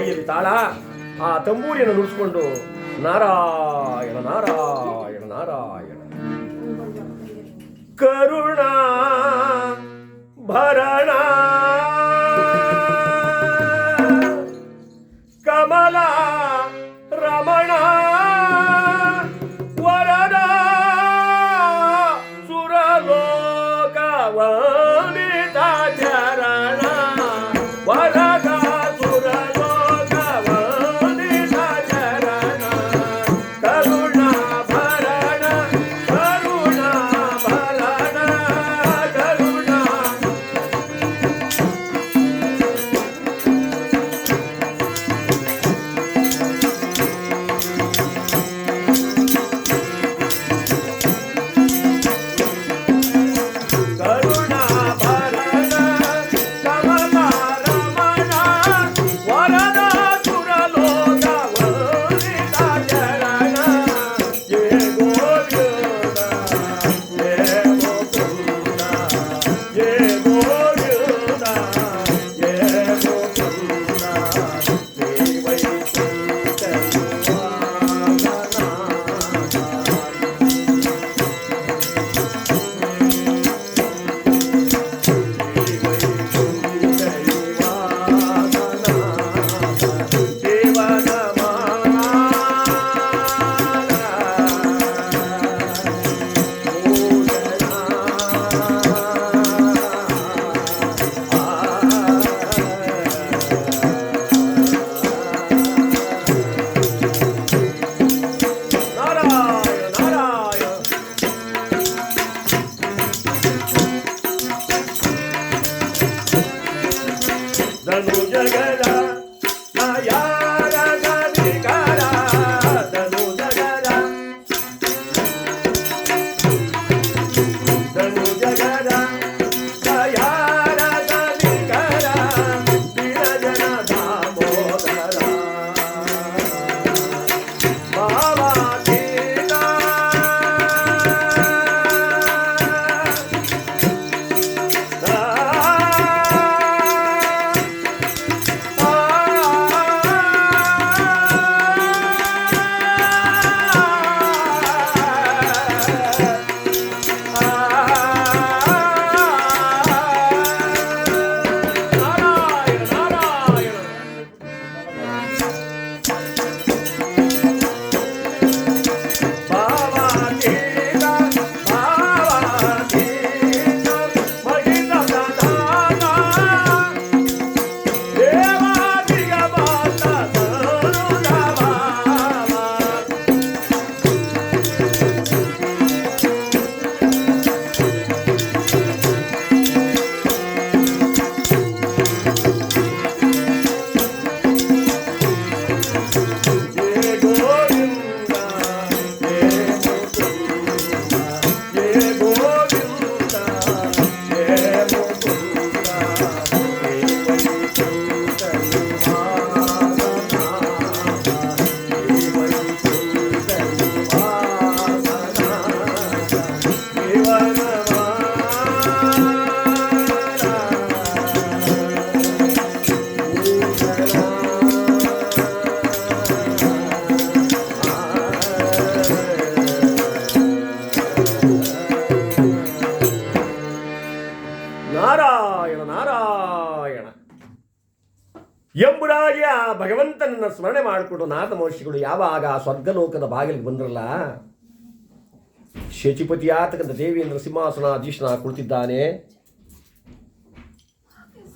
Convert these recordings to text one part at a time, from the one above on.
ಕೈಯಲ್ಲಿ ತಾಳ ಆ ತಂಬೂರಿಯನ್ನು ನುಡಿಸ್ಕೊಂಡು ನಾರಾಯಣ ನಾರಾಯಣ ನಾರಾಯಣ ಕರುಣ ಭರಣ ಕಮಲ ನಾರಾಯಣ ನಾರಾಯಣ. ಎಂಬುದಾಗಿ ಆ ಭಗವಂತನನ್ನ ಸ್ಮರಣೆ ಮಾಡಿಕೊಂಡು ನಾಥ ಮಹರ್ಷಿಗಳು ಯಾವಾಗ ಆ ಸ್ವರ್ಗಲೋಕದ ಬಾಗಿಲಿಗೆ ಬಂದ್ರಲ್ಲ ಶಚಿಪತಿಯಾತಕ್ಕಂಥ ದೇವೇಂದ್ರ ಸಿಂಹಾಸನಾಧೀಶನ ಕುಳಿತಿದ್ದಾನೆ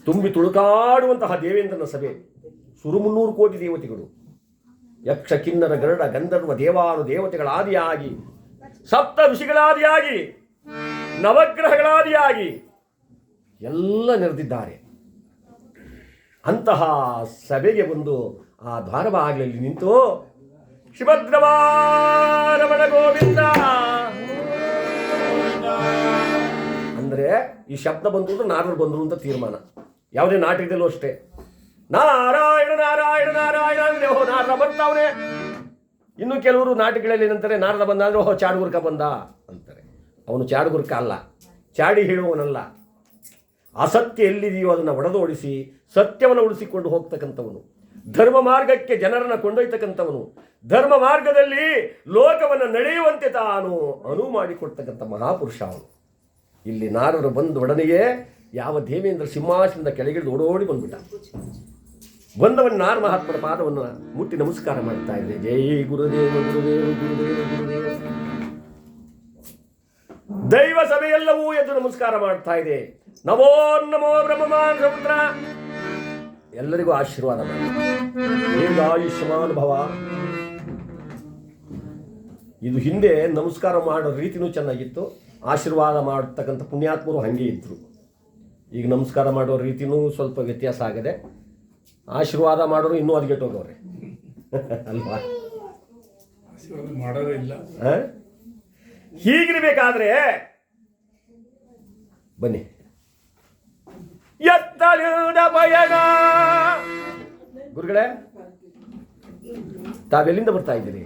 ತುಂಬಿ ತುಳುಕಾಡುವಂತಹ ದೇವೇಂದ್ರನ ಸಭೆ, ಸುರುಮುನ್ನೂರು ಕೋಟಿ ದೇವತೆಗಳು ಯಕ್ಷ ಕಿನ್ನರ ಗರುಡ ಗಂಧರ್ವ ದೇವಾನು ದೇವತೆಗಳ ಆದಿಯಾಗಿ ಸಪ್ತ ಋಷಿಗಳಾದಿಯಾಗಿ, ನವಗ್ರಹಗಳಾದಿಯಾಗಿ ಎಲ್ಲ ನೆರೆದಿದ್ದಾರೆ. ಅಂತಹ ಸಭೆಗೆ ಬಂದು ಆ ದ್ವಾರವ ಆಗಲಿ ನಿಂತು ಶಿವದ್ರವಾರಮಣ ಗೋವಿಂದ ಅಂದ್ರೆ ಈ ಶಬ್ದ ಬಂದು ಅಂದ್ರೆ ನಾರದರು ಬಂದರು ಅಂತ ತೀರ್ಮಾನ. ಯಾವುದೇ ನಾಟಕದಲ್ಲೂ ಅಷ್ಟೇ. ನಾರಾಯಣ ನಾರಾಯಣ ನಾರಾಯಣ ಅಂದ್ರೆ ಓ ನಾರ ಬರ್ತಾವನೆ ಇನ್ನು ಕೆಲವರು ನಾಟಕಗಳಲ್ಲಿ ಏನಂತಾರೆ, ನಾರದ ಬಂದ ಅಂದ್ರೆ, ಓಹೋ, ಚಾಡುಗುರ್ಕ ಬಂದ ಅಂತಾರೆ. ಅವನು ಚಾಡುಗುರ್ಕ ಅಲ್ಲ. ಚಾಡಿ ಹೇಳುವವನಲ್ಲ. ಅಸತ್ಯ ಎಲ್ಲಿದೆಯೋ ಅದನ್ನು ಒಡೆದೋಡಿಸಿ, ಸತ್ಯವನ್ನು ಉಳಿಸಿಕೊಂಡು ಹೋಗ್ತಕ್ಕಂಥವನು. ಧರ್ಮ ಮಾರ್ಗಕ್ಕೆ ಜನರನ್ನು ಕೊಂಡೊಯ್ತಕ್ಕಂಥವನು. ಧರ್ಮ ಮಾರ್ಗದಲ್ಲಿ ಲೋಕವನ್ನು ನಡೆಯುವಂತೆ ತಾನು ಅನುವು ಮಾಡಿಕೊಡ್ತಕ್ಕಂಥ ಮಹಾಪುರುಷ ಅವನು. ಇಲ್ಲಿ ನಾರರು ಬಂದ ಒಡನೆಯೇ ಯಾವ ದೇವೇಂದ್ರ ಸಿಂಹಾಸನದ ಕೆಳಗಿಳಿದು ಓಡೋಡಿ ಬಂದ್ಬಿಟ್ಟ. ಬಂದವನ್ ನಾರ ಮಹಾತ್ಮರ ಪಾದವನ್ನು ಮುಟ್ಟಿ ನಮಸ್ಕಾರ ಮಾಡ್ತಾ ಇದೆ ಜೈ ಗುರುದೇವ ಗುರುದೇವ ಗುರುದೇವ ಗುರುದೇವ. ದೈವ ಸಭೆಯೆಲ್ಲವೂ ಎದ್ದು ನಮಸ್ಕಾರ ಮಾಡ್ತಾ ಇದೆ. ನಮೋ ನಮೋ ಬ್ರಹ್ಮಮಾನ್ ಸಮುದ್ರ ಎಲ್ಲರಿಗೂ ಆಶೀರ್ವಾದ ಮಾಡಿ. ಭವ. ಇದು ಹಿಂದೆ ನಮಸ್ಕಾರ ಮಾಡೋ ರೀತಿನೂ ಚೆನ್ನಾಗಿತ್ತು. ಆಶೀರ್ವಾದ ಮಾಡತಕ್ಕಂಥ ಪುಣ್ಯಾತ್ಮರು ಹಾಗೆ ಇದ್ದರು ಈಗ ನಮಸ್ಕಾರ ಮಾಡೋ ರೀತಿನೂ ಸ್ವಲ್ಪ ವ್ಯತ್ಯಾಸ ಆಗಿದೆ. ಆಶೀರ್ವಾದ ಮಾಡೋರು ಇನ್ನೂ ಹೋಗವ್ರೆ ಅಲ್ವಾ? ಹೀಗಿರ್ಬೇಕಾದ್ರೆ ಬನ್ನಿ. ಎತ್ತಲಿದ ಪಯಣ ಗುರುಗಳೇ ತಾವೆಲ್ಲಿಂದ ಬರ್ತಾ ಇದ್ದೀರಿ?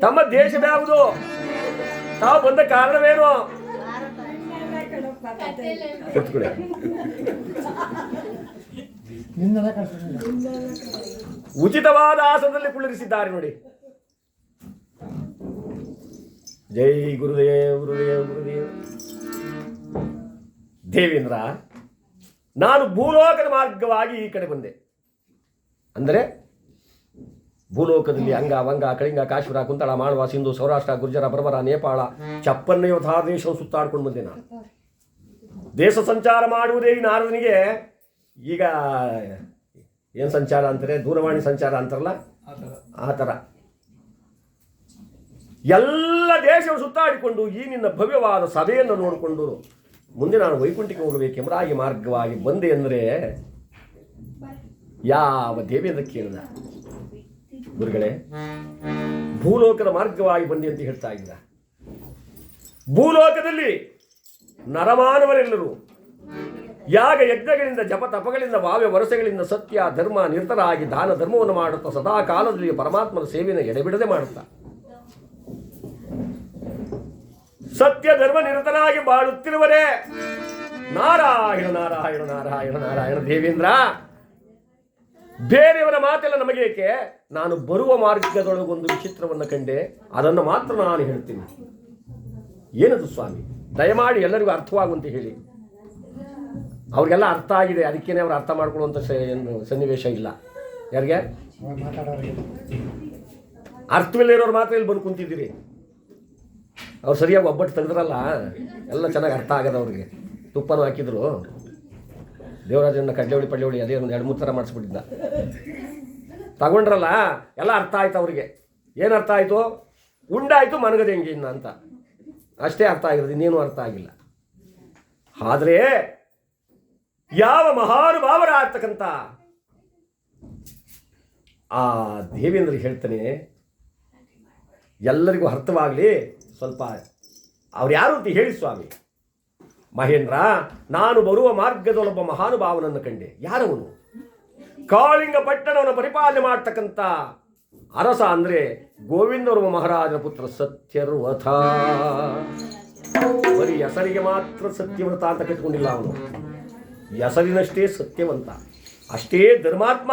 ತಮ್ಮ ದೇಶದ ಯಾವುದು? ತಾವು ಬಂದ ಕಾರಣವೇನು. ಉಚಿತವಾದ ಆಸನದಲ್ಲಿ ಕುಳ್ಳಿರಿಸಿದ್ದಾರೆ ನೋಡಿ. ಜೈ ಗುರುದೇವ್ ಗುರುದೇವ್ ಗುರುದೇವ್. ದೇವೇಂದ್ರ, ನಾನು ಭೂಲೋಕದ ಮಾರ್ಗವಾಗಿ ಈ ಕಡೆ ಬಂದೆ. ಅಂದರೆ ಭೂಲೋಕದಲ್ಲಿ ಅಂಗ, ವಂಗ, ಕಳಿಂಗ ಕಾಶ್ಮೀರ ಕುಂತಳ, ಮಾಳ್ವ, ಸಿಂಧು, ಸೌರಾಷ್ಟ್ರ, ಗುರ್ಜರ ಬರ್ಬರ ನೇಪಾಳ ಚಪ್ಪನ್ನಯೋಥಾದ ದೇಶವನ್ನು ಸುತ್ತಾಡ್ಕೊಂಡು ಬಂದೆ ನಾನು. ದೇಶ ಸಂಚಾರ ಮಾಡುವುದೇ ನಾರದನಿಗೆ ಈಗ ಏನು ಸಂಚಾರ ಅಂತಾರೆ? ದೂರವಾಣಿ ಸಂಚಾರ ಅಂತಾರಲ್ಲ? ಆ ಥರ. ಎಲ್ಲ ದೇಶವು ಸುತ್ತಾಡಿಕೊಂಡು ಈ ನಿನ್ನ ಭವ್ಯವಾದ ಸಭೆಯನ್ನು ನೋಡಿಕೊಂಡು ಮುಂದೆ ನಾನು ವೈಕುಂಠಕ್ಕೆ ಹೋಗಬೇಕೆಂಬುದಾಗಿ ಮಾರ್ಗವಾಗಿ ಬಂದೆ ಅಂದರೆ ಯಾವ ದೇವೇಂದ್ರ ಕೇಳಿದ? ಗುರುಗಳೇ ಭೂಲೋಕದ ಮಾರ್ಗವಾಗಿ ಬಂದೆ ಅಂತ ಹೇಳ್ತಾ ಇದ್ದ ಭೂಲೋಕದಲ್ಲಿ ನರಮಾನವರೆಲ್ಲರೂ ಯಾಗ ಯಜ್ಞಗಳಿಂದ, ಜಪ ತಪಗಳಿಂದ ಭಾವ್ಯ ವರಸೆಗಳಿಂದ ಸತ್ಯ, ಧರ್ಮ ನಿರತರಾಗಿ ದಾನ ಧರ್ಮವನ್ನು ಮಾಡುತ್ತಾ ಸದಾ ಕಾಲದಲ್ಲಿ ಪರಮಾತ್ಮನ ಸೇವೆಯನ್ನು ಎಡೆಬಿಡದೆ ಮಾಡುತ್ತಾ. ಸತ್ಯ, ಧರ್ಮ ನಿರತರಾಗಿ ಬಾಳುತ್ತಿರುವರೇ ನಾರಾಯಣ ನಾರಾಯಣ ನಾರಾಯಣ ನಾರಾಯಣ ದೇವೇಂದ್ರ. ಬೇರೆಯವರ ಮಾತೆಲ್ಲ ನಮಗೇಕೆ? ನಾನು ಬರುವ ಮಾರ್ಗದೊಳಗೊಂದು ವಿಚಿತ್ರವನ್ನು ಕಂಡೆ, ಅದನ್ನು ಮಾತ್ರ ನಾನು ಹೇಳ್ತೀನಿ. ಏನದು ಸ್ವಾಮಿ? ದಯಮಾಡಿ ಎಲ್ಲರಿಗೂ ಅರ್ಥವಾಗುವಂತೆ ಹೇಳಿ. ಅವ್ರಿಗೆಲ್ಲ ಅರ್ಥ ಆಗಿದೆ, ಅದಕ್ಕೇನೆ ಅವ್ರು ಅರ್ಥ ಮಾಡ್ಕೊಳ್ಳುವಂಥ ಏನು ಸನ್ನಿವೇಶ ಇಲ್ಲ. ಯಾರಿಗೆ? ಅರ್ಥವಿಲ್ಲದಿರೋರು ಮಾತ್ರ ಇಲ್ಲಿ ಬಂದು ಕುಂತಿದ್ದೀರಿ. ಅವ್ರು ಸರಿಯಾಗಿ ಒಬ್ಬಟ್ಟು ತೆಗೆದ್ರಲ್ಲ, ಎಲ್ಲ ಚೆನ್ನಾಗಿ ಅರ್ಥ ಆಗದ ಅವ್ರಿಗೆ. ತುಪ್ಪನೂ ಹಾಕಿದ್ರು. ದೇವರಾಜನ ಕಡ್ಲೆವಳಿ ಪಡ್ಲೆವಳಿ ಅದೇ ಒಂದು ಎರಡು ಮೂರು ಥರ ಮಾಡಿಸ್ಬಿಟ್ಟಿದ್ದ ತಗೊಂಡ್ರಲ್ಲ, ಎಲ್ಲ ಅರ್ಥ ಆಯ್ತು ಅವ್ರಿಗೆ. ಏನು ಅರ್ಥ ಆಯಿತು? ಉಂಡಾಯಿತು ಮನಗದೆ ಹೆಂಗೆ ಇನ್ನ ಅಂತ. ಅಷ್ಟೇ ಅರ್ಥ ಆಗಿರೋದು, ಇನ್ನೇನು ಅರ್ಥ ಆಗಿಲ್ಲ. ಆದರೆ ಯಾವ ಮಹಾನುಭಾವರಾಗ್ತಕ್ಕಂಥ ಆ ದೇವೇಂದ್ರ ಹೇಳ್ತಾನೆ, ಎಲ್ಲರಿಗೂ ಅರ್ಥವಾಗಲಿ, ಸ್ವಲ್ಪ ಅವ್ರು ಯಾರು ಅಂತ ಹೇಳಿ ಸ್ವಾಮಿ. ಮಹೇಂದ್ರ, ನಾನು ಬರುವ ಮಾರ್ಗದೊಳಬ್ಬ ಮಹಾನುಭಾವನನ್ನು ಕಂಡೆ. ಯಾರವನು? ಕಾಳಿಂಗ ಪಟ್ಟಣವನ್ನು ಪರಿಪಾಲನೆ ಮಾಡ್ತಕ್ಕಂಥ ಅರಸ ಅಂದ್ರೆ ಗೋವಿಂದವರ್ಮ ಮಹಾರಾಜನ ಪುತ್ರ ಸತ್ಯರ್ವಥ ಬರೀ ಹೆಸರಿಗೆ ಮಾತ್ರ ಸತ್ಯವ್ರತ ಅಂತ ಕಟ್ಕೊಂಡಿಲ್ಲ ಅವನು. ಹೆಸರಿನಷ್ಟೇ ಸತ್ಯವಂತ, ಅಷ್ಟೇ ಧರ್ಮಾತ್ಮ,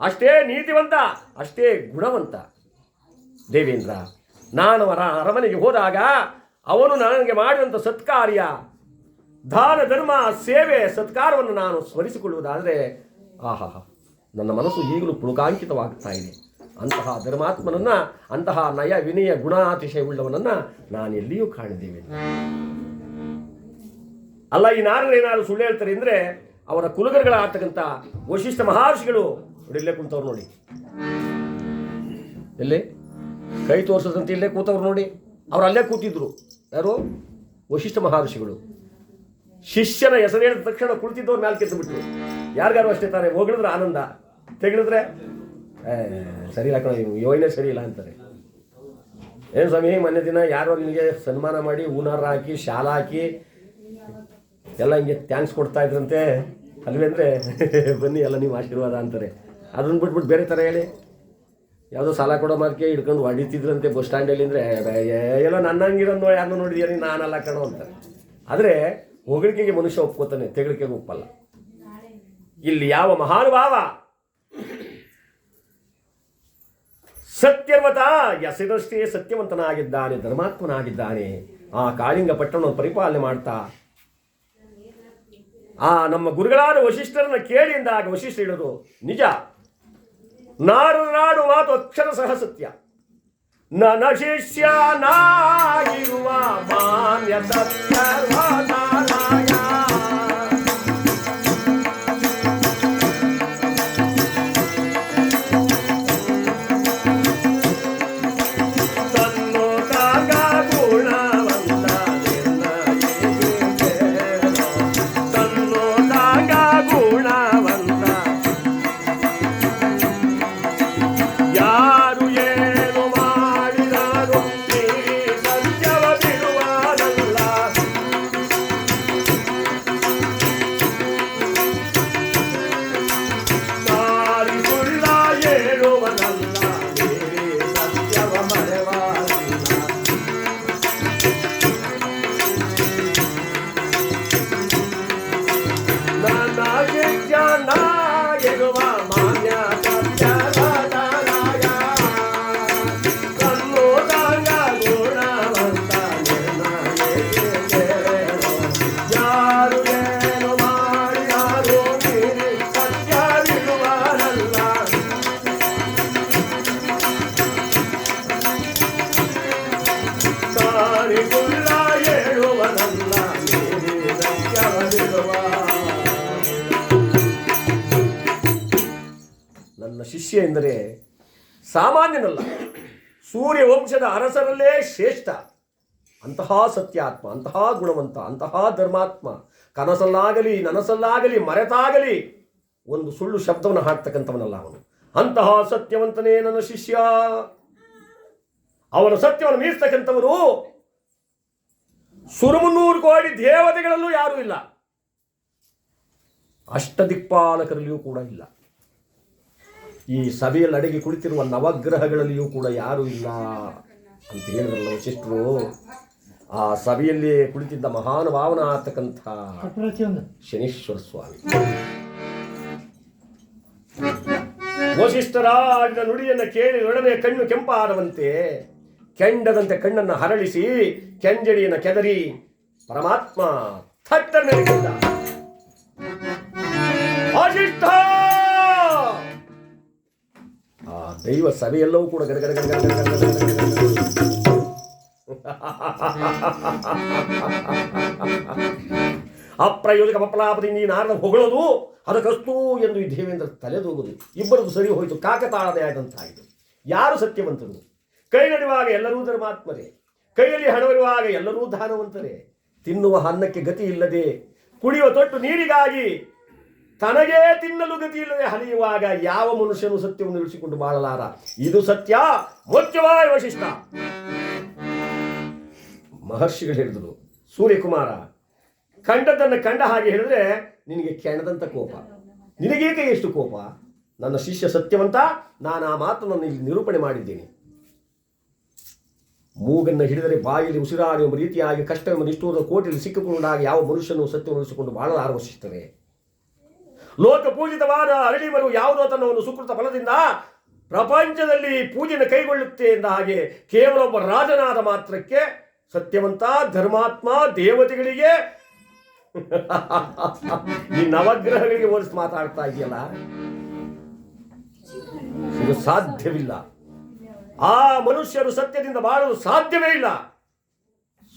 ಅಷ್ಟೇ ನೀತಿವಂತ, ಅಷ್ಟೇ ಗುಣವಂತ. ದೇವೇಂದ್ರ, ನಾನು ಅವರ ಅರಮನೆಗೆ ಹೋದಾಗ ಅವನು ನನಗೆ ಮಾಡಿದಂಥ ಸತ್ಕಾರ್ಯ, ದಾನ, ಧರ್ಮ, ಸೇವೆ, ಸತ್ಕಾರವನ್ನು ನಾನು ಸ್ಮರಿಸಿಕೊಳ್ಳುವುದಾದರೆ, ಆಹಾ, ನನ್ನ ಮನಸ್ಸು ಈಗಲೂ ಪುಳುಕಾಂಕಿತವಾಗ್ತಾ ಇದೆ. ಅಂತಹ ಧರ್ಮಾತ್ಮನನ್ನು, ಅಂತಹ ನಯ ವಿನಯ ಗುಣಾತಿಶಯವುಳ್ಳವನನ್ನು ನಾನು ಎಲ್ಲಿಯೂ ಕಾಣಿದ್ದೇವೆ ಅಲ್ಲ, ಈ ನಾರರು ಏನಾದ್ರು ಸುಳ್ಳು ಹೇಳ್ತಾರೆ ಅಂದರೆ ಅವರ ಕುಲಗರುಗಳಾಗ್ತಕ್ಕಂಥ ವಶಿಷ್ಠ ಮಹರ್ಷಿಗಳು ಇಲ್ಲೇ ಕುಂತವ್ರು ನೋಡಿ. ಎಲ್ಲಿ? ಕೈ ತೋರಿಸದಂತೆ ಇಲ್ಲೇ ಕೂತವ್ರು ನೋಡಿ. ಅವ್ರು ಅಲ್ಲೇ ಕೂತಿದ್ರು. ಯಾರು? ವಶಿಷ್ಠ ಮಹರ್ಷಿಗಳು. ಶಿಷ್ಯನ ಹೆಸರು ಹೇಳಿದ ತಕ್ಷಣ ಕುಳಿತಿದ್ದವ್ರು ಮ್ಯಾಲೆ ಬಿಟ್ರು ಯಾರಿಗಾರು ಅಷ್ಟೇ ತಾನೆ? ಹೋಗಿಳಿದ್ರೆ ಆನಂದ. ತೆಗಳಿದ್ರೆ ಸರಿ ಇಲ್ಲ ಕಣ ಯೋಜನೆ ಸರಿ ಇಲ್ಲ ಅಂತಾರೆ. ಏನು ಸ್ವಾಮಿ, ಮೊನ್ನೆ ದಿನ ಯಾರೋ ನಿಮಗೆ ಸನ್ಮಾನ ಮಾಡಿ ಹೂನಾರ ಹಾಕಿ, ಶಾಲ ಹಾಕಿ ಎಲ್ಲ ಹಿಂಗೆ ಥ್ಯಾಂಕ್ಸ್ ಕೊಡ್ತಾ ಇದ್ರಂತೆ. ಅಲ್ವೇಂದ್ರೆ ಬನ್ನಿ, ಎಲ್ಲ ನೀವು ಆಶೀರ್ವಾದ ಅಂತಾರೆ. ಅದನ್ನು ಬಿಟ್ಬಿಟ್ಟು ಬೇರೆ ಥರ ಹೇಳಿ. ಯಾವುದೋ ಸಾಲ ಕೊಡೋ ಮಾರ್ಕೆ ಹಿಡ್ಕೊಂಡು ಹೊಡಿತಿದ್ರಂತೆ ಬಸ್ ಸ್ಟ್ಯಾಂಡಲ್ಲಿ ಅಂದರೆ ಎಲ್ಲ ನನ್ನ ಹಂಗಿರೋದು ಯಾರನ್ನ ನೋಡಿದ್ಯಾನಿ ನೀನು? ನಾನಲ್ಲ ಕಣೋ ಅಂತಾರೆ. ಆದರೆ ಹೊಗಳಿಕೆಗೆ ಮನುಷ್ಯ ಒಪ್ಕೋತಾನೆ, ತೆಗಳಿಕೆಗೆ ಒಪ್ಪಲ್ಲ. ಇಲ್ಲಿ ಯಾವ ಮಹಾನುಭಾವ? ಸತ್ಯವತ ಎಸೆದಷ್ಟೇ ಸತ್ಯವಂತನಾಗಿದ್ದಾನೆ, ಧರ್ಮಾತ್ಮನಾಗಿದ್ದಾನೆ. ಆ ಕಾಳಿಂಗ ಪಟ್ಟಣ ಪರಿಪಾಲನೆ ಮಾಡ್ತಾ ಆ ನಮ್ಮ ಗುರುಗಳಾದ ವಶಿಷ್ಠರನ್ನ ಕೇಳಿ ಎಂದಾಗ ವಶಿಷ್ಠ ಇಡೋದು ನಿಜ. ನಾರನಾಡು ಮಾತು ಅಕ್ಷರ ಸಹ ಸತ್ಯ. ನನ್ನ ಶಿಷ್ಯನಾಗಿರುವ ಮಾನ್ಯ ಸತ್ಯರ್ವನಾರಾಯ ನನ್ನ ಶಿಷ್ಯ ಎಂದರೆ ಸಾಮಾನ್ಯನಲ್ಲ. ಸೂರ್ಯ ವಂಶದ ಅರಸರಲ್ಲೇ ಶ್ರೇಷ್ಠ. ಅಂತಹ ಸತ್ಯಾತ್ಮ, ಅಂತಹ ಗುಣವಂತ, ಅಂತಹ ಧರ್ಮಾತ್ಮ. ಕನಸಲ್ಲಾಗಲಿ, ನನಸಲ್ಲಾಗಲಿ, ಮರೆತಾಗಲಿ ಒಂದು ಸುಳ್ಳು ಶಬ್ದವನ್ನು ಹಾಕ್ತಕ್ಕಂಥವನಲ್ಲ ಅವನು. ಅಂತಹ ಸತ್ಯವಂತನೇ ನನ್ನ ಶಿಷ್ಯ. ಅವನ ಸತ್ಯವನ್ನು ಮೀರ್ತಕ್ಕಂಥವರು ಸುರುಮುನ್ನೂರು ಕೋಟಿ ದೇವತೆಗಳಲ್ಲೂ ಯಾರೂ ಇಲ್ಲ. ಅಷ್ಟದಿಕ್ಪಾಲಕರಲ್ಲಿಯೂ ಕೂಡ ಇಲ್ಲ. ಈ ಸಭೆಯಲ್ಲಿ ಅಡಗಿ ಕುಳಿತಿರುವ ನವಗ್ರಹಗಳಲ್ಲಿಯೂ ಕೂಡ ಯಾರೂ ಇಲ್ಲ ಅಂತ ಹೇಳಿದ್ರಲ್ಲ ವಶಿಷ್ಠರು ಆ ಸಭೆಯಲ್ಲಿ ಕುಳಿತಿದ್ದ ಮಹಾನುಭಾವನ ಆಗ್ತಕ್ಕಂಥ ಶನೀಶ್ವರ ಸ್ವಾಮಿ. ವಶಿಷ್ಠರ ಆಡಿದ ನುಡಿಯನ್ನು ಕೇಳಿ ಒಡನೆ ಕಣ್ಣು ಕೆಂಪಾದವಂತೆ ಕೆಂಡದಂತೆ ಕಣ್ಣನ್ನು ಹರಳಿಸಿ ಕೆಂಜಡಿಯನ್ನು ಕೆದರಿ ಪರಮಾತ್ಮ ಥಟ್ಟನೆ ನಡಗಿದ್ದ. ವಸಿಷ್ಠ ಆ ದೈವ ಸಭೆಯೆಲ್ಲವೂ ಕೂಡ ಗಡಗಡ ಅಪ್ರಯೋಜಕ ಪಪ್ಪಲಾಪತಿ ನೀ ನಾರದ ಹೊಗಳೋದು ಅದಕ್ಕಷ್ಟು ಎಂದು ಈ ದೇವೇಂದ್ರ ತಲೆದೋಗುದು ಇಬ್ಬರದು ಸರಿ ಹೋಯಿತು ಕಾಕತಾಳದೆ ಆದಂತಾಯಿತು ಯಾರು ಸತ್ಯವಂತರು ಕೈ ಎಲ್ಲರೂ ಧರ್ಮಾತ್ಮರೇ. ಕೈಯಲ್ಲಿ ಹಣವಿರುವಾಗ ಎಲ್ಲರೂ ದಾನವಂತರೇ. ತಿನ್ನುವ ಅನ್ನಕ್ಕೆ ಗತಿ ಇಲ್ಲದೆ, ಕುಡಿಯುವ ತೊಟ್ಟು ನೀರಿಗಾಗಿ ತನಗೇ ತಿನ್ನಲು ಗತಿ ಇಲ್ಲದೆ ಹರಿಯುವಾಗ ಯಾವ ಮನುಷ್ಯನು ಸತ್ಯವನ್ನು ಇಳಿಸಿಕೊಂಡು ಬಾಳಲಾರ? ಇದು ಸತ್ಯ, ಮುಖ್ಯವಾದ ವಶಿಷ್ಠ ಮಹರ್ಷಿಗಳು ಹೇಳಿದರು, ಸೂರ್ಯಕುಮಾರ ಕಂಡದನ್ನು ಕಂಡ ಹಾಗೆ ಹೇಳಿದ್ರೆ ನಿನಗೆ ಕೆಣದಂತ ಕೋಪ. ನಿನಗೇಕೆ ಎಷ್ಟು ಕೋಪ? ನನ್ನ ಶಿಷ್ಯ ಸತ್ಯವಂತ, ನಾನು ಆ ಮಾತನ್ನು ಇಲ್ಲಿ ನಿರೂಪಣೆ ಮಾಡಿದ್ದೇನೆ. ಮೂಗನ್ನು ಹಿಡಿದರೆ ಬಾಯಲ್ಲಿ ಉಸಿರಾಡಿ ಎಂಬ ರೀತಿಯಾಗಿ ಕಷ್ಟವೆಂಬ ನಿಷ್ಠೂರದ ಕೋಟೆಯಲ್ಲಿ ಸಿಕ್ಕಿಕೊಂಡಾಗ ಯಾವ ಮನುಷ್ಯನು ಸತ್ಯವನ್ನು ಉಳಿಸಿಕೊಂಡು ಬಹಳ ವಶಿಷ್ಠರೇ ಲೋಕ ಪೂಜಿತವಾದ ಅರಳಿ ಬರುವ ಯಾವುದೋ ತನ್ನವನ್ನು ಸುಕೃತ ಫಲದಿಂದ ಪ್ರಪಂಚದಲ್ಲಿ ಪೂಜೆಯನ್ನು ಕೈಗೊಳ್ಳುತ್ತೆ ಎಂದ ಹಾಗೆ ಕೇವಲ ಒಬ್ಬ ರಾಜನಾದ ಮಾತ್ರಕ್ಕೆ ಸತ್ಯವಂತ, ಧರ್ಮಾತ್ಮ, ದೇವತೆಗಳಿಗೆ ಈ ನವಗ್ರಹಗಳಿಗೆ ಹೋಲಿಸಿ ಮಾತಾಡ್ತಾ ಇದೆಯಲ್ಲ? ಇದು ಸಾಧ್ಯವಿಲ್ಲ. ಆ ಮನುಷ್ಯರು ಸತ್ಯದಿಂದ ಬಾಳಲು ಸಾಧ್ಯವೇ ಇಲ್ಲ.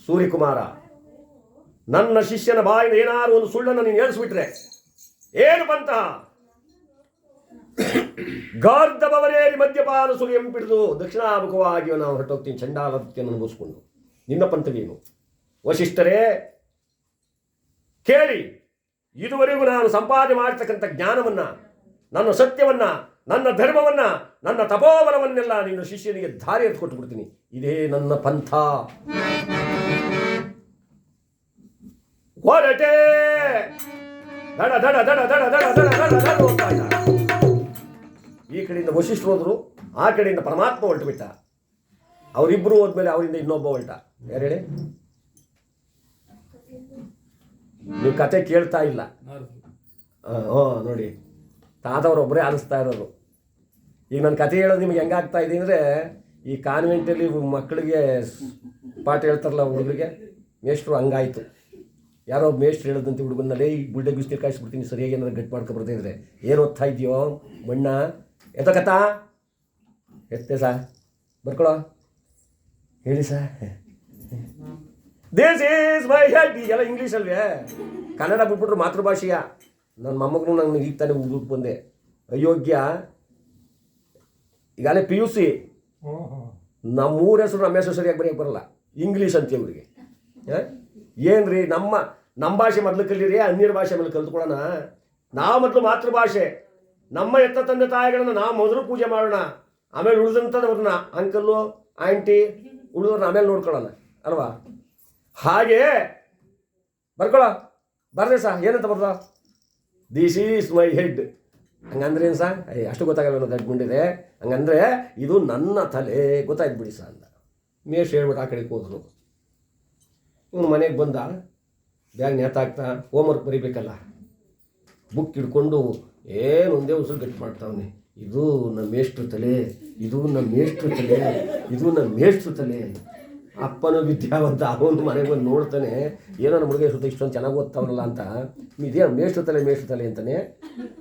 ಸೂರ್ಯಕುಮಾರ ನನ್ನ ಶಿಷ್ಯನ ಬಾಯಿನ ಏನಾದ್ರು ಒಂದು ಸುಳ್ಳನ್ನು ನೀನು ಹೇಳಿಸ್ಬಿಟ್ರೆ ಏನು ಬಂತ ಗಾರ್ಧವರೇರಿ ಮದ್ಯಪಾನ ಸುಲಿಯಂ ಪಿಡಿದು ದಕ್ಷಿಣಾಮುಖವಾಗಿ ನಾವು ಹೊರಟೋಗ್ತೀನಿ ಚಂಡಾಲತ್ಯನ್ನು ಮುಗಿಸ್ಕೊಂಡು ನಿನ್ನ ಪಂಥವೇನು ವಶಿಷ್ಠರೇ ಕೇಳಿ. ಇದುವರೆಗೂ ನಾನು ಸಂಪಾದನೆ ಮಾಡತಕ್ಕಂಥ ಜ್ಞಾನವನ್ನ, ನನ್ನ ಸತ್ಯವನ್ನ, ನನ್ನ ಧರ್ಮವನ್ನ ನನ್ನ ತಪೋಬಲವನ್ನೆಲ್ಲ ನಿನ್ನ ಶಿಷ್ಯನಿಗೆ ಧಾರಿ ಎತ್ತು ಕೊಟ್ಟು ಬಿಡ್ತೀನಿ ಇದೇ ನನ್ನ ಪಂಥ. ಹೊರಟೆ! ದಡ ದಡ ದಡ ದಡ ದಡ ದಡ ದಡ ದಡ ಈ ಕಡೆಯಿಂದ ವಶಿಷ್ಠರು ಹೋದ್ರು ಆ ಕಡೆಯಿಂದ ಪರಮಾತ್ಮ ಹೊರಟು ಬಿಟ್ಟ ಅವರಿಬ್ಬರು ಹೋದ್ಮೇಲೆ ಅವರಿಂದ ಇನ್ನೊಬ್ಬ ಹೊರಟ. ಯಾರು ಹೇಳಿ ನೀವು ಕತೆ ಕೇಳ್ತಾ ಇಲ್ಲ. ಹಾಂ ನೋಡಿ. ತಾತವ್ರೊಬ್ಬರೇ ಆಲಿಸ್ತಾ ಇರೋದು. ಈಗ ನನ್ನ ಕತೆ ಹೇಳೋದು ನಿಮ್ಗೆ ಹೆಂಗಾಗ್ತಾ ಇದೆ ಅಂದರೆ, ಈ ಕಾನ್ವೆಂಟಲ್ಲಿ ಮಕ್ಕಳಿಗೆ ಪಾಠ ಹೇಳ್ತಾರಲ್ಲ ಹುಡುಗರಿಗೆ, ಮೇಷ್ಟ್ರು ಹಂಗಾಯಿತು. ಯಾರೋ ಮೇಷ್ಟ್ರು ಹೇಳೋದಂತ ಹುಡುಗನಲ್ಲಿ ಈ ಬುಲ್ಡೆ ಬಿಸ್ನೀರು ಕಾಯಿಸ್ಬಿಡ್ತೀನಿ ಸರಿಯಾಗಿ ಏನಾದ್ರು ಗಟ್ಟಿ ಮಾಡ್ಕೊ ಬರ್ತಾ ಇದ್ರೆ. ಏನು ಓದ್ತಾ ಇದೆಯೋ, ಮಣ್ಣ? ಎತ್ತ ಕಥಾ? ಎತ್ತೆ ಸಾ? ಬರ್ಕೊಳೋ? ಹೇಳಿ ಸಾ. ದಿಸ್ ಈಸ್ ಮೈ ಹೆಡ್ ಈಗೆಲ್ಲ ಇಂಗ್ಲೀಷ್ ಅಲ್ವೇ? ಕನ್ನಡ ಬಿಟ್ಬಿಟ್ರು ಮಾತೃಭಾಷೆಯ. ನನ್ನ ಮೊಮ್ಮಗನು ನಂಗೆ ಈಗ ತಾನೇ ಉಗ್ದು ಬಂದೆ. ಅಯೋಗ್ಯ ಈಗಾಗಲೇ ಪಿ ಯು ಸಿ ನಮ್ಮ ನಮ್ಮೂರ ಹೆಸರು ನಮ್ಮ ಹೆಸರು ಸರಿಯಾಗಿ ಬರೆಯಕ್ಕೆ ಬರಲ್ಲ? ಇಂಗ್ಲೀಷ್ ಅಂತ ಇವ್ರಿಗೆ ಏನು ರೀ ನಮ್ಮ ನಮ್ಮ ಭಾಷೆ ಮೊದಲು ಕಲೀರಿ ಅನ್ಯರ ಭಾಷೆ ಮೇಲೆ ಕಲ್ತ್ಕೊಳ್ಳೋಣ. ನಾವು ಮೊದಲು ಮಾತೃಭಾಷೆ. ನಮ್ಮ ಎತ್ತ ತಂದೆ ತಾಯಿಗಳನ್ನ ನಾವು ಮೊದಲು ಪೂಜೆ ಮಾಡೋಣ. ಆಮೇಲೆ ಉಳಿದಂಥವ್ರನ್ನ ಅಂಕಲ್ಲು ಆಂಟಿ ಉಳಿದವ್ರನ್ನ ಆಮೇಲೆ ನೋಡ್ಕೊಳ್ಳೋಣ. ಅಲ್ವಾ? ಹಾಗೆ ಬರ್ಕೊಳ ಬರ್ದೆ ಸಾ ಏನಂತ ಬರ್ದ? ದಿಸ್ ಈಸ್ ಮೈ ಹೆಡ್ ಹಂಗಂದ್ರೆ ಏನು ಸಾ ಅಷ್ಟು ಗೊತ್ತಾಗಲ್ಲ ದಡ್ಡ ಗುಂಡಿದೆ ಹಂಗಂದ್ರೆ ಇದು ನನ್ನ ತಲೆ ಗೊತ್ತಾಯ್ತು ಬಿಡಿ ಸಾ ಮೇಷ್ ಹೇಳ್ಬಿಟ್ಟು ಆ ಕಡೆಗೆ ಹೋದ್ರು. ಇವನು ಮನೆಗೆ ಬಂದ, ಬ್ಯಾಗ್ ನೇತಾಕ್ತಾ ಹೋಮ್ವರ್ಕ್ ಬರಿಬೇಕಲ್ಲ. ಬುಕ್ ಹಿಡ್ಕೊಂಡು, ಏನು ಒಂದೇ ಉಸಿರು ಗಟ್ಟಿ ಮಾಡ್ತಾವನೆ. ಇದು ನಮ್ಮ ಮೇಷ್ಟ್ರ ತಲೆ, ಇದು ನಮ್ಮ ಮೇಷ್ಟ್ರ ತಲೆ, ಇದು ನಮ್ಮ ಮೇಷ್ಟ್ರ ತಲೆ. ಅಪ್ಪನ ವಿದ್ಯಾವಂತ, ಅವನು ಮನೆಗೆ ಬಂದು ನೋಡ್ತಾನೆ, ಏನೋ ನಮ್ಮ ಹುಡುಗ ಸುತ್ತ ಇಷ್ಟೊಂದು ಚೆನ್ನಾಗಿ ಓದ್ತಾವನಲ್ಲ ಅಂತ. ಇದೇನು ಮೇಷ್ಟ್ರ ತಲೆ ಮೇಷ್ಟ್ರ ತಲೆ ಅಂತಾನೆ?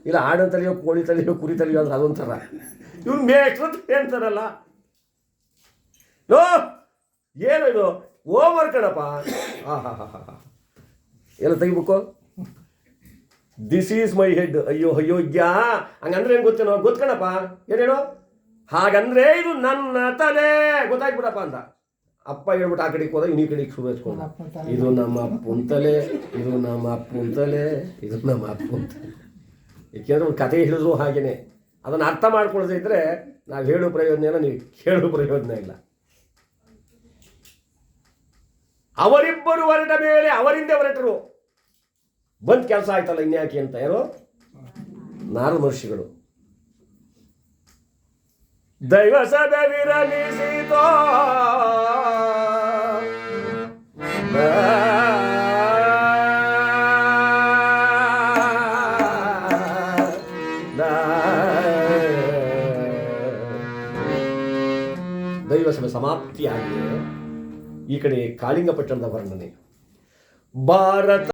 ಇಲ್ಲ, ಆಡೋ ತಲೆಯೋ, ಕೋಳಿ ತಲೆಯೋ, ಕುರಿ ತಲೆಯೋ ಅಂದ್ರೆ ಅದೊಂಥರ. ಇವ್ನು ಮೇಷ್ಟ್ರ ತಲೆ ಅಂತಾರಲ್ಲ ನೋ ಏನು ಇದು? ಓವರ್ ಕಣಪ್ಪ. ಹಾ ಹಾ ಹಾ ಹಾ ಎಲ್ಲ ತೆಗಿಬೇಕು? ದಿಸ್ ಈಸ್ ಮೈ ಹೆಡ್ ಅಯ್ಯೋ ಅಯೋಗ್ಯ ಹಂಗಂದ್ರೆ ಏನು ಗೊತ್ತೇನೋ? ಗೊತ್ಕಣಪ್ಪ ಏನೇನೋ? ಹಾಗಂದ್ರೆ ಇದು ನನ್ನ ತಲೆ. ಗೊತ್ತಾಗ್ಬಿಡಪ್ಪ ಅಂತ. ಅಪ್ಪ ಹೇಳ್ಬಿಟ್ಟು ಆ ಕಡೆಗೆ ಹೋದಾಗ ಇನ್ನೀ ಕಡೆಗೆ ಶುರು ಹಚ್ಕೊಂಡ ಇದು ನಮ್ಮ ಅಪ್ಪನ ತಲೆ ಇದು ನಮ್ಮ ಅಪ್ಪನ ತಲೆ ಇದು ನಮ್ಮ ಅಪ್ಪನ ತಲೆ ಏಕೆಂದ್ರೆ ಒಂದು ಕತೆ ಹೇಳಿದ್ರು ಹಾಗೇನೆ. ಅದನ್ನು ಅರ್ಥ ಮಾಡ್ಕೊಳ್ಳದೆ ಇದ್ರೆ ನಾವು ಹೇಳೋ ಪ್ರಯೋಜನ ಇಲ್ಲ ನೀವು ಕೇಳೋ ಪ್ರಯೋಜನ ಇಲ್ಲ. ಅವರಿಬ್ಬರು ಹೊರಟ ಮೇಲೆ ಅವರಿಂದ ಹೊರಟರು. ಬಂದು ಕೆಲಸ ಆಯ್ತಲ್ಲ ಇನ್ಯಾಕೆ ಅಂತ ಯಾರು? ನಾರು ಮಹರ್ಷಿಗಳು ದೈವ ಸದ ವಿರಮಿಸಿತೋ ದೈವ ಸಭೆ ಸಮಾಪ್ತಿಯಾಗಿ ಈ ಕಡೆ ಕಾಳಿಂಗ ಪಟ್ಟಣದ ವರ್ಣನೆ ಭಾರತ